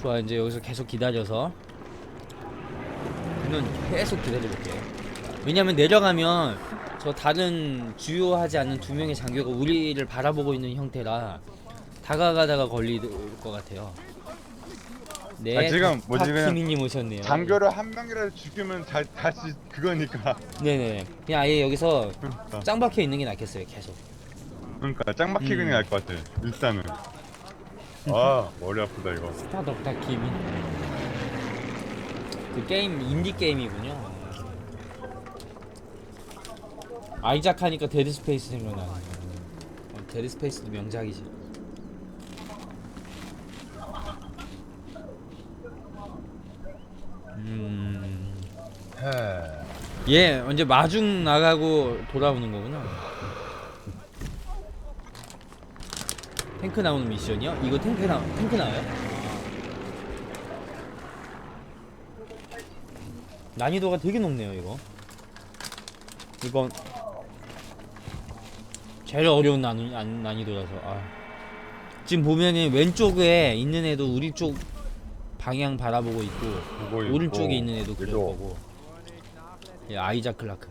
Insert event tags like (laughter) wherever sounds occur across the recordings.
좋아 이제 여기서 계속 기다려서. 그는 계속 기다려볼게요. 왜냐면 내려가면 저 다른 주요하지 않는 두 명의 장교가 우리를 바라보고 있는 형태라 다가가다가 걸릴 것 같아요. 네 아, 지금 뭐지, 그냥 오셨네요. 장교를 한 명이라도 죽이면 다, 다시 그거니까. 네네. 그냥 아예 여기서 그러니까, 짱 박혀 있는 게 낫겠어요 계속. 그러니까 짱 박히는 음. 게 나을 것 같아 일단은 아 머리 아프다 이거. 스타덕다 키미 그 게임 인디 게임이군요. 아이작 하니까 데드 스페이스 생각나네. 어, 데드 스페이스도 명작이지. 음... 헤얘 언제 마중 나가고 돌아오는 거구나 탱크 나오는 미션이요? 이거 탱크 나 탱크 나와요? 난이도가 되게 높네요 이거 이건 제일 어려운 난, 난, 난이도라서 아. 지금 보면은 왼쪽에 있는 애도 우리 쪽 방향 바라보고 있고 오른쪽에 있는 애도 그럴 거고 예, 아이작 클라크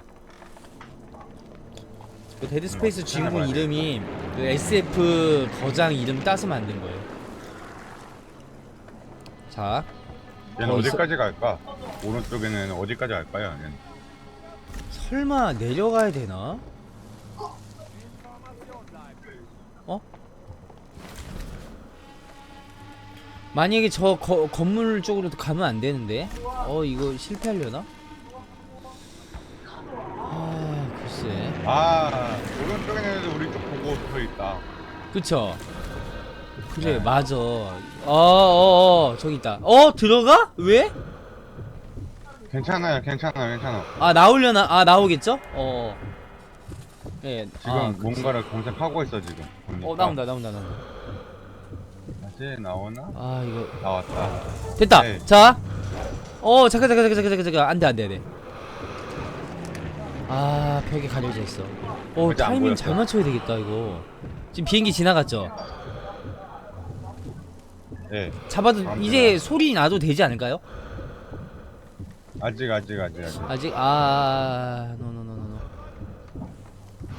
그 데드 스페이스 주인공 찾아봐야 이름이 그 SF 거장 이름 따서 만든 거예요 자 얘는 어, 어 디까지 갈까? 오른쪽에는 어디까지 갈까요? 얘는? 설마 내려가야 되나? 어? 만약에 저 거, 건물 쪽으로 가면 안 되는데? 어 이거 실패하려나? 아 글쎄 아 오른쪽에는 우리 쪽 보고 서 있다 그쵸? 그래 네. 맞아 어어어 저기 있다 어 들어가? 왜? 괜찮아요 괜찮아요 괜찮아 아 나오려나? 아 나오겠죠? 어 예, 지금 아. 뭔가를 검색하고 있어 지금 보니까. 어 나온다 나온다 나온다 다시 나오나? 아 이거 나왔다 됐다. 네. 자. 어, 잠깐 잠깐 잠깐 잠깐 잠깐 안돼 안돼 안돼. 아, 벽에 가려져 있어. 어, 아직 안 타이밍 보였어. 잘 맞춰야 되겠다 이거. 지금 비행기 지나갔죠. 예 잡아도 안 이제 되나? 소리 나도 되지 않을까요? 아직 아직 아직 아직 아직 아, 노노노노노.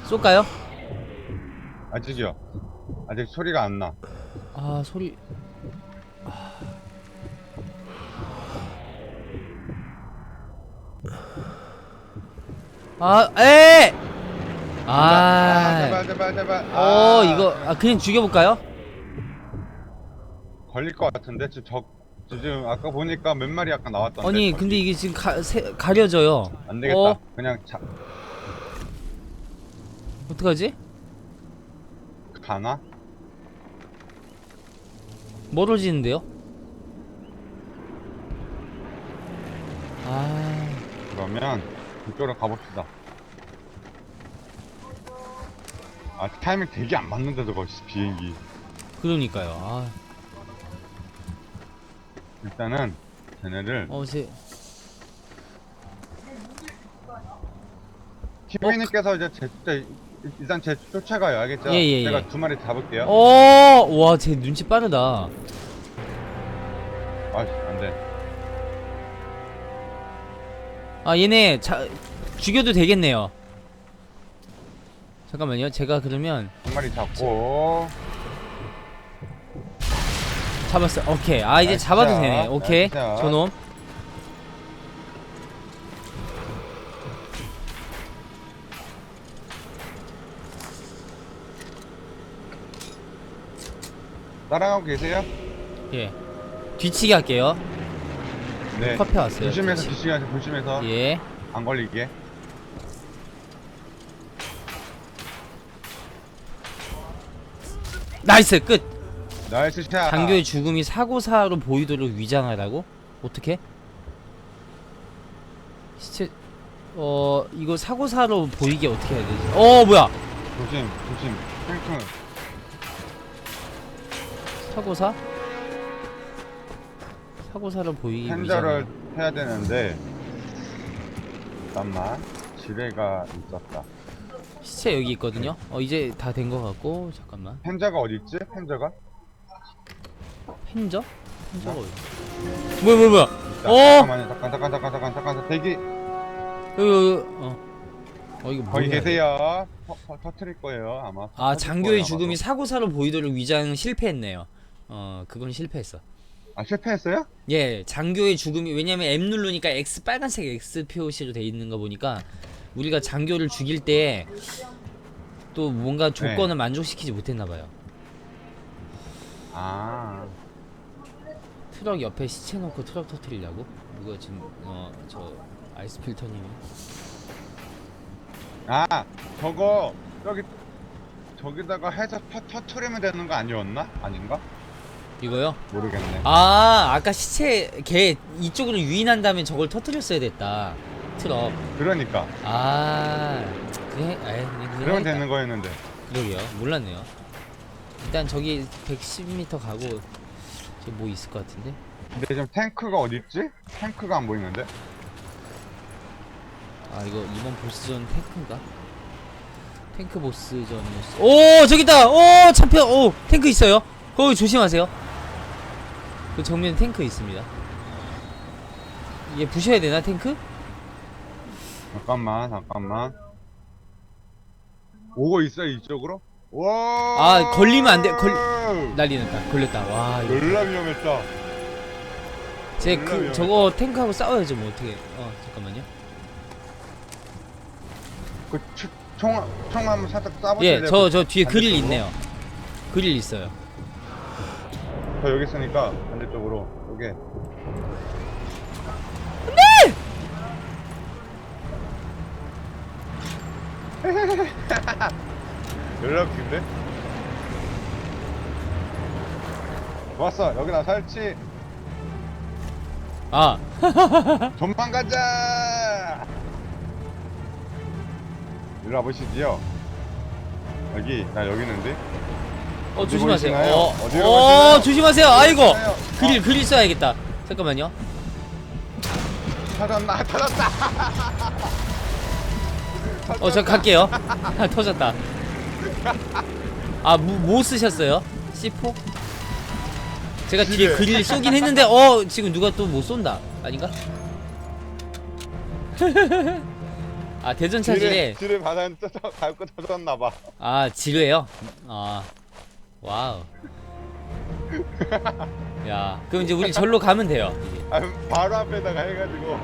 쏠까요? 아직이요 아직 소리가 안 나 아, 소리. 아, 에! 아, 제발 제발 제발 어 아, 이거 아 그냥 죽여볼까요? 걸릴 것 같은데 지금 적 지금 아까 보니까 몇 마리 아까 나왔던데 아니 거기. 근데 이게 지금 가, 세, 가려져요 안 되겠다 어? 그냥 자, 어떡하지? 가나? 멀어지는데요? 아 그러면 그쪽으로 가봅시다. 아 타이밍 되게 안 맞는데 저거 씨, 비행기. 그러니까요. 아, 일단은 쟤네를 어, 제, 티베이님께서 이제 제, 제, 일단 제 쫓아가요. 알겠죠? 예, 예, 제가 예. 두 마리 잡을게요. 어, 와, 제 눈치 빠르다. 아 안 돼 아, 얘네 자, 죽여도 되겠네요. 잠깐만요. 제가 그러면 한 마리 잡고 잡았어요. 오케이. 아, 이제 나이스 잡아도 샷. 되네. 오케이. 나이스 샷. 저놈. 따라가고 계세요? 예. 뒤치기 할게요. 네 커피 왔어요. 조심해서 뒤치기. 조심해서 조심해서 예. 안 걸리게 나이스 끝. 나이스 샷 장교의 죽음이 사고사로 보이도록 위장하라고? 어떻게? 시체 어 이거 사고사로 보이게 어떻게 해야 되지? 어 뭐야? 조심 조심 탱크 사고사? 사고사로 보이게 핸저를 위장하라고. 해야 되는데 잠깐만 지뢰가 있었다 시체 여기 있거든요. 어 이제 다 된 것 같고 잠깐만. 어디 있지? 핸저가? 펜저? 저거 뭐야 뭐야 뭐야 자, 어! 잠깐만요. 잠깐 잠깐 잠깐 잠깐 잠깐 대기. 여기 여기 어. 어 이거 거기 뭐야 계세요. 터, 터, 터트릴 거예요 아마. 아 장교의 거예요, 죽음이. 사고사로 보이도록 위장 실패했네요 어 그건 실패했어 아 실패했어요? 예 장교의 죽음이 왜냐면 M 누르니까 X 빨간색 X 표시로 돼 있는 거 보니까 우리가 장교를 죽일 때 또 뭔가 조건을 만족시키지 못했나 봐요 아. 트럭 옆에 시체 놓고 트럭 터트리려고? 이거 지금 어 저 아이스 필터님이 아 저거 여기 저기다가 해서 터, 터트리면 되는 거 아니었나? 아닌가? 이거요? 모르겠네. 아 아까 시체 걔 이쪽으로 유인한 다음에 저걸 터트렸어야 됐다 트럭 그러니까 아? 에이 그냥 그러면. 되는 거였는데. 그러게요 몰랐네요 일단 저기 110m 가고 저기 뭐 있을 것 같은데 근데 지금 탱크가 어디 있지? 탱크가 안 보이는데? 아 이거 이번 보스전 탱크인가? 탱크 보스전이었어 오 저기 있다 오 참패 오 탱크 있어요 거기 조심하세요 그 정면에 탱크 있습니다 얘 부셔야 되나 탱크? 잠깐만 잠깐만. 오고 있어 이쪽으로? 와. 아, 걸리면 안 돼, 걸- 난리 났다 걸렸다 와 이거 졸라 위험했다. 제 졸라 그 위험해. 저거 탱크하고 싸워야죠 뭐 어떻게 어 잠깐만요 그총 총 한번 살짝 쏴보세요. 예 저 저 뒤에 그릴? 있네요 그릴 있어요 저 여기 있으니까 반대쪽으로 여기. 안돼. (laughs) 연락인데? 왔어 여기다 설치. 아 (laughs) 도망가자. 이리 와보시지요. 여기 나 여기 있는데. 어 조심하세요. 보이시나요? 어, 어디로 어 가시나요? 조심하세요. 아이고? 그릴 그릴 써야겠다. 잠깐만요. 터졌나 터졌다. 어 저 갈게요. 아, 터졌다. 아뭐 뭐 쓰셨어요? C4? 제가 뒤에 지뢰. 그릴 쏘긴 했는데 어 지금 누가 또못 쏜다 아닌가? (laughs) 아 대전 차질에 지뢰 바다에 떠서 밟고 터졌나 봐. 아 지뢰요? 아 와우. 야 그럼 이제 우리 절로 가면 돼요. 이제. 아, 바로 앞에다가 해가지고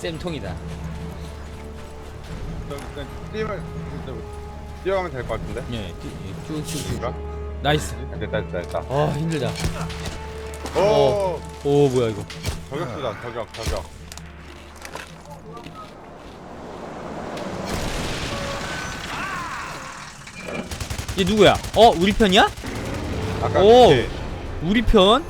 쌤통이다. 좀, 좀 뛰면 좀 뛰어가면 될 것 같은데. 예, 쭉쭉쭉. 인가? 나이스. 됐다 됐다 됐다. 아 힘들다. 오 어. 오 뭐야 이거? 저격수다 저격 저격. 얘 누구야? 어 우리 편이야? 아까 오. 그때 우리 편?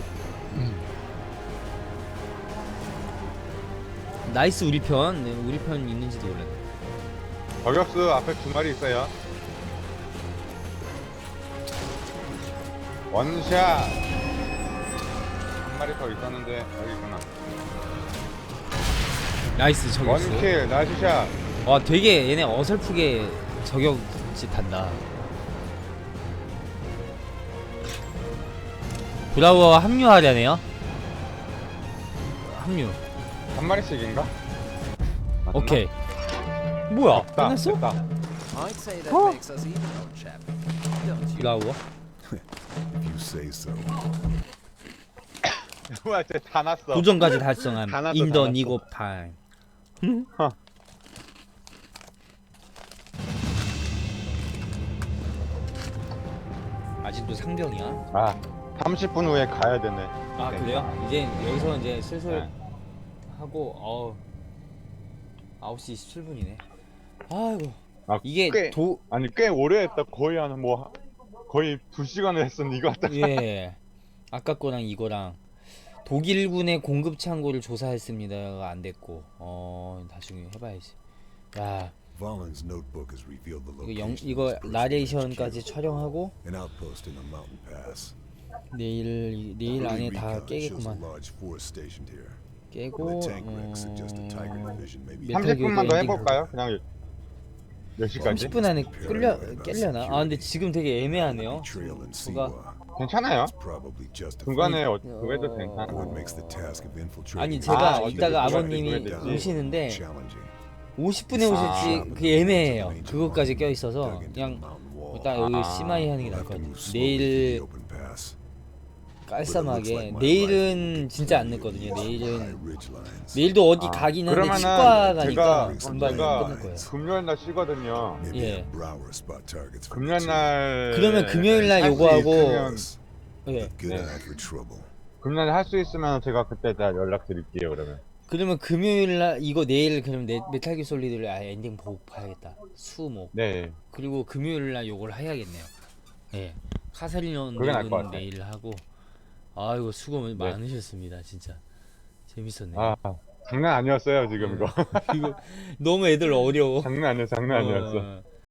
나이스 우리 편. 네, 우리 편 있는지도 몰랐네. 저격수 앞에 두 마리 있어요. 원샷. 한 마리 더 있었는데 여기 있구나. 나이스 저격수. 원킬 나이스 샷. 와 되게 얘네 어설프게 저격짓 한다. 브라우어가 합류하려네요. 합류. 한 마리씩인가? 맞나? 오케이. 뭐야? 됐다, 끝났어? 됐다. I'd say that Oh. makes us even, old chap. Don't you? 브라우어? If you say so. (laughs) 뭐야 쟤 다 났어. 도전까지 달성한 (laughs) 다 났어, 인더 다 났어. 허. 아직도 상병이야? 아 30분 후에 가야 되네. 아 그래요? 이제 여기서 이제 슬슬 네. 하고 어우 9시 27분이네. 아이고 아, 이게 꽤, 도 아니 꽤 오래 했다. 거의 한 뭐 거의 두 시간을 했었는데 이거 갖다 예. 아까 거랑 이거랑 독일군의 공급 창고를 조사했습니다가 안 됐고 어 나중에 해봐야지. 야 Valen's notebook has revealed the 이거 영 location 이거 나레이션까지 촬영하고 an outpost in the mountain pass. 내일 내일 안에 다 깨겠구만. 깨고 The tank wreck suggests a Tiger 어, division may be 메탈 30분만 더 해볼까요? 그냥 몇 시까지? 30분 안에 끌려 깰려나? 아 근데 지금 되게 애매하네요. Siwa. 괜찮아요. 중간에 어, 어. 그래도 괜찮아. 아니 제가 아, 이따가 아버님이 오시는데 challenging. 50분에 오실지 그게 애매해요. 그것까지 껴 있어서 그냥 일단 여기 아. 심하이 하는 게 나을 것 같아요. 내일. 깔쌈하게 내일은 진짜 안 늦거든요. 내일은. 내일도 어디 아, 가긴 하는데 그러면은 치과 가니까 제가 금방 제가 끝날 거예요. 금요일 날 쉬거든요. 예. 금요일. 날 그러면 금요일 날 할수 요거하고 있으면- 예. 네. 금요일 날 할 수 있으면 제가 그때 다 연락 드릴게요. 그러면. 그러면 금요일 날 이거 내일 그럼 네, 메탈 기 솔리드를 아예 엔딩 보고 봐야겠다. 수목. 네. 그리고 금요일 날 요걸 해야겠네요. 예. 카사리온 그게 나을 것은 같아. 내일 하고 아이고 수고 많으셨습니다. 진짜 재밌었네요. 아 장난 아니었어요 지금 이거. (laughs) 이거 너무 애들 어려워. 장난 아니었어 장난 아니었어. 어,